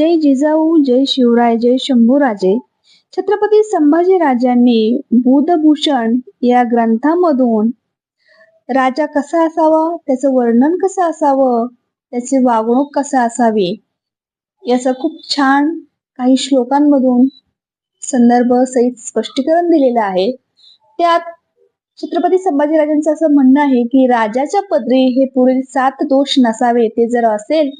जय जिजाऊ जय शिवराय जय शंभूराजे. छत्रपती संभाजी राजांनी बुधभूषण या ग्रंथामधून राजा कसा असावा त्याचं वर्णन कसं असावं त्याची वागणूक कसं असावी याचं खूप छान काही श्लोकांमधून संदर्भ सहित स्पष्टीकरण दिलेलं आहे. त्यात छत्रपती संभाजीराजांचं असं म्हणणं आहे की राजाच्या पदरी हे पुढील सात दोष नसावे ते जर असेल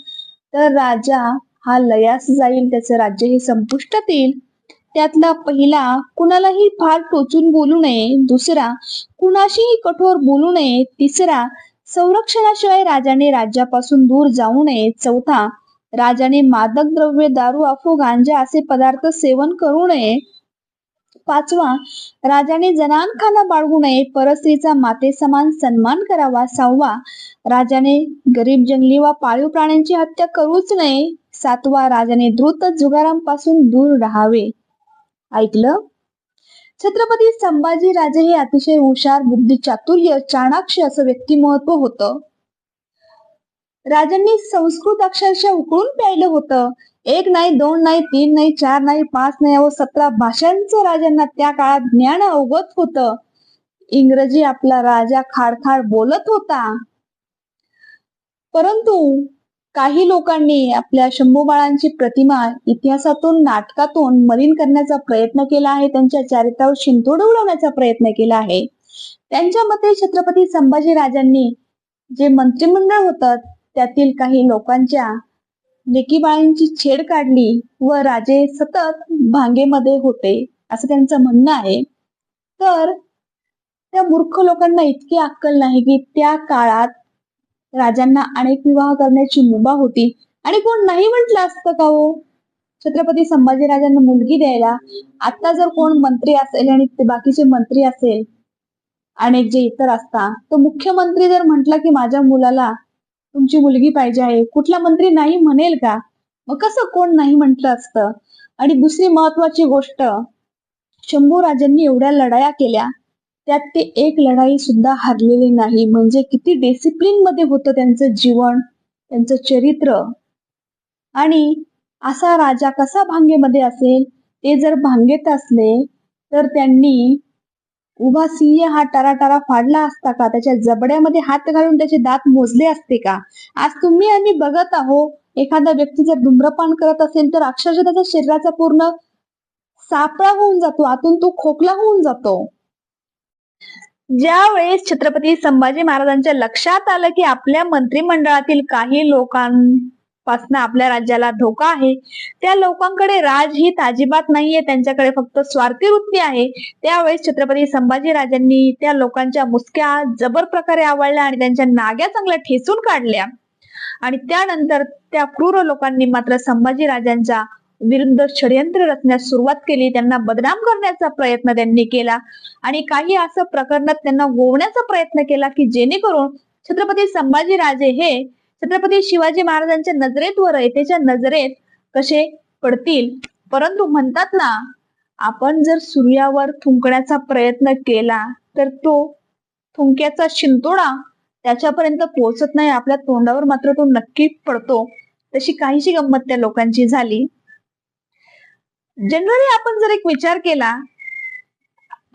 तर राजा हा लयास जाईल त्याचं राज्य हे संपुष्टात येईल. त्यातला पहिला कुणालाही फार टोचून बोलू नये दुसरा कुणाशीही कठोर बोलू नये तिसरा संरक्षणाशिवाय राजाने राज्यापासून दूर जाऊ नये चौथा राजाने मादक द्रव्य दारू अफू गांजा असे पदार्थ सेवन करू नये. पाचवा राजाने जनानखाना बाळगू नये परस्त्रीचा माते समान सन्मान करावा. सहावा राजाने गरीब जंगली वा पाळीव प्राण्यांची हत्या करूच नये. सातवा राजाने द्रुत जुगारांपासून दूर राहावे. ऐकलं? छत्रपती संभाजी राजे हे अतिशय हुशार बुद्धी चातुर्य चाणाक्ष असं व्यक्तिमत्व होतं. राजांनी संस्कृत अक्षरशः उकळून प्यायलं होतं. एक नाही दोन नाही तीन नाही चार नाही पाच नाही व सतरा भाषांचं राजांना त्या काळात ज्ञान अवगत होतं. इंग्रजी आपला राजा खाडखाड बोलत होता. परंतु काही लोकांनी आपल्या शंभूबाळांची प्रतिमा इतिहासातून नाटकातून मलिन करण्याचा प्रयत्न केला आहे. त्यांच्या चारित्र्यावर शिंतोड उडवण्याचा प्रयत्न केला आहे. त्यांच्या मते छत्रपती संभाजी राजांनी जे मंत्रिमंडळ होतं त्यातील काही लोकांच्या लेकीबाळांची छेड काढली व राजे सतत भांगेमध्ये होते असं त्यांचं म्हणणं आहे. तर त्या मूर्ख लोकांना इतकी अक्कल नाही की त्या काळात राजांना अनेक विवाह करण्याची मुभा होती. आणि कोण नाही म्हटलं असतं का हो? छत्रपती संभाजीराजांना मुलगी द्यायला. आता जर कोण मंत्री असेल आणि ते बाकीचे मंत्री असेल अनेक जे इतर असतात तो मुख्यमंत्री जर म्हटला की माझ्या मुलाला तुमची मुलगी पाहिजे आहे कुठला मंत्री नाही म्हणेल का? मग कसं कोण नाही म्हटलं असतं? आणि दुसरी महत्वाची गोष्ट शंभू राजांनी एवढ्या लढाया केल्या त्यात ते एक लढाई सुद्धा हरलेली नाही. म्हणजे किती डिसिप्लिनमध्ये होतं त्यांचं जीवन त्यांचं चरित्र. आणि असा राजा कसा भांगेमध्ये असेल ते जर भांगेत असले तर त्यांनी उभा सिंह हा टराटरा फाडला असता का? त्याच्या जबड्यामध्ये हात घालून त्याचे दात मोजले असते का? आज तुम्ही आम्ही बघत आहो एखादा व्यक्ती जर धूम्रपान करत असेल तर अक्षरशः त्याच्या शरीराचा पूर्ण सापळा होऊन जातो आतून तो खोकला होऊन जातो. ज्यावेळेस छत्रपती संभाजी महाराजांच्या लक्षात आलं की आपल्या मंत्रिमंडळातील काही लोकांपासून आपल्या राज्याला धोका आहे त्या लोकांकडे राजहित अजिबात नाहीये त्यांच्याकडे फक्त स्वार्थी वृत्ती आहे त्यावेळेस छत्रपती संभाजी राजांनी त्या लोकांच्या मुसक्या जबर प्रकारे आवडल्या आणि त्यांच्या नाग्या चांगल्या ठेचून काढल्या. आणि त्यानंतर त्या क्रूर लोकांनी मात्र संभाजी राजांच्या विरुद्ध षडयंत्र रचण्यास सुरुवात केली. त्यांना बदनाम करण्याचा प्रयत्न त्यांनी केला. आणि काही असं प्रकरणात त्यांना गोवण्याचा प्रयत्न केला की जेणेकरून छत्रपती संभाजीराजे हे छत्रपती शिवाजी महाराजांच्या नजरेत व रयतेच्या नजरेत कसे पडतील? परंतु म्हणतात ना आपण जर सूर्यावर थुंकण्याचा प्रयत्न केला तर तो थुंक्याचा शिंतोडा त्याच्यापर्यंत पोहोचत नाही. आपल्या तोंडावर मात्र तो नक्की पडतो. तशी काहीशी गंमत त्या लोकांची झाली. जनरली आपण जर एक विचार केला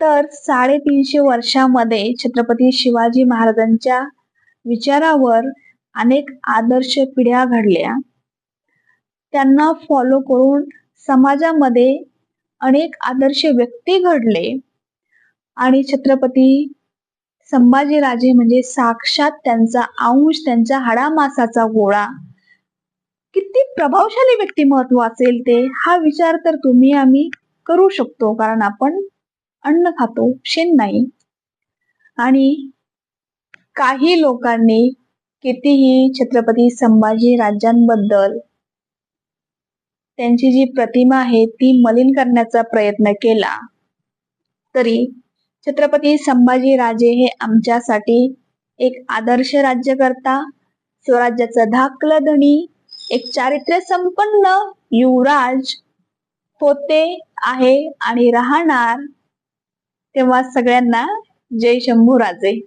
तर साडेतीनशे वर्षामध्ये छत्रपती शिवाजी महाराजांच्या विचारावर अनेक आदर्श पिढ्या घडल्या. त्यांना फॉलो करून समाजामध्ये अनेक आदर्श व्यक्ती घडले आणि छत्रपती संभाजीराजे म्हणजे साक्षात त्यांचा अंश त्यांच्या हाडामासाचा गोळा किती प्रभावशाली व्यक्तिमत्व असेल ते हा विचार तर तुम्ही आम्ही करू शकतो कारण आपण अन्न खातो शेण नाही. आणि काही लोकांनी कितीही छत्रपती संभाजी राज्यांबद्दल त्यांची जी प्रतिमा आहे ती मलिन करण्याचा प्रयत्न केला तरी छत्रपती संभाजी राजे हे आमच्यासाठी एक आदर्श राज्यकर्ता स्वराज्याचा धाकलं धणी एक चारित्र्य संपन्न युवराज होते आहे आणि राहणार तेव्हा सगळ्यांना जय शंभू राजे